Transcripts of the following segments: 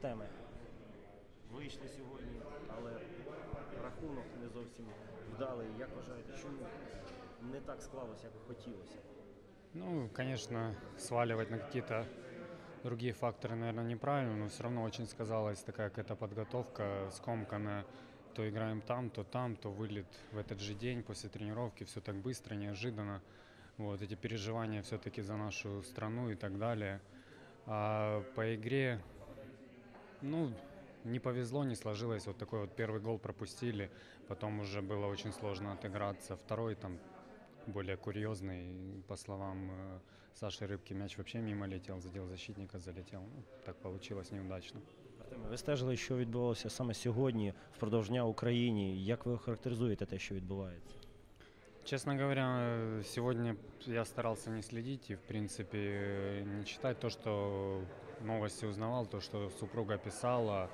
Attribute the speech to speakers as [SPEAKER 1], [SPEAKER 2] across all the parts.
[SPEAKER 1] Артеме, вийшли сьогодні, але рахунок не зовсім вдалий. Як вважаєте, чому не так склалося, як хотілося?
[SPEAKER 2] Ну, конечно, сваливать на какие-то другие факторы, наверное, неправильно, но все равно очень сказалась такая какая-то подготовка скомканная. То играем там, то там, то вылет в этот же день после тренировки. Все так быстро, неожиданно. Вот эти переживания все-таки за нашу страну и так далее. А по игре, ну, не повезло, не сложилось. Вот такой вот первый гол пропустили, потом уже было очень сложно отыграться. Второй там более курьезный, по словам э, Саши Рыбки, мяч вообще мимо летел, задел защитника, залетел. Ну, так получилось неудачно.
[SPEAKER 1] Артеме, ви стежили, що відбувалося саме сьогодні впродовж дня в Україні. Як ви охарактеризуєте те, що відбувається?
[SPEAKER 2] Честно говоря, сегодня я старался не следить и, в принципе, не читать то, что новости узнавал, то, что супруга писала.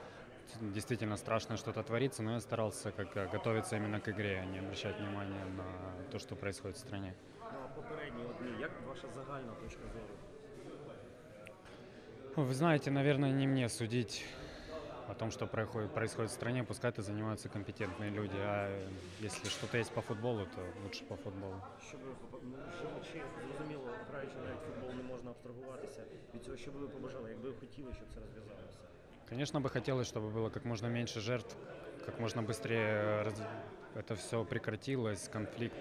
[SPEAKER 2] Действительно страшно что-то творится, но я старался как э, готовиться именно к игре, а не обращать внимания на то, что происходит в стране.
[SPEAKER 1] Ну а попередні одні, як ваша загальна точка зору?
[SPEAKER 2] Вы знаете, наверное, не мне судить о том, что происходит, происходит в стране, пускай это занимаются компетентные люди, а если что-то есть по футболу, то лучше по футболу.
[SPEAKER 1] Щоб ви граючи навіть в футбол, не можна абстрагуватися від цього, що би ви побажали, якби ви хотіли, щоб це розв'язалося.
[SPEAKER 2] Конечно, бы хотелось, чтобы было как можно меньше жертв, как можно быстрее раз- это все прекратилось, конфликт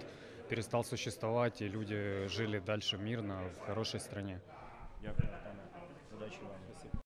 [SPEAKER 2] перестал существовать, и люди жили дальше мирно в хорошей стране.
[SPEAKER 1] Дякую.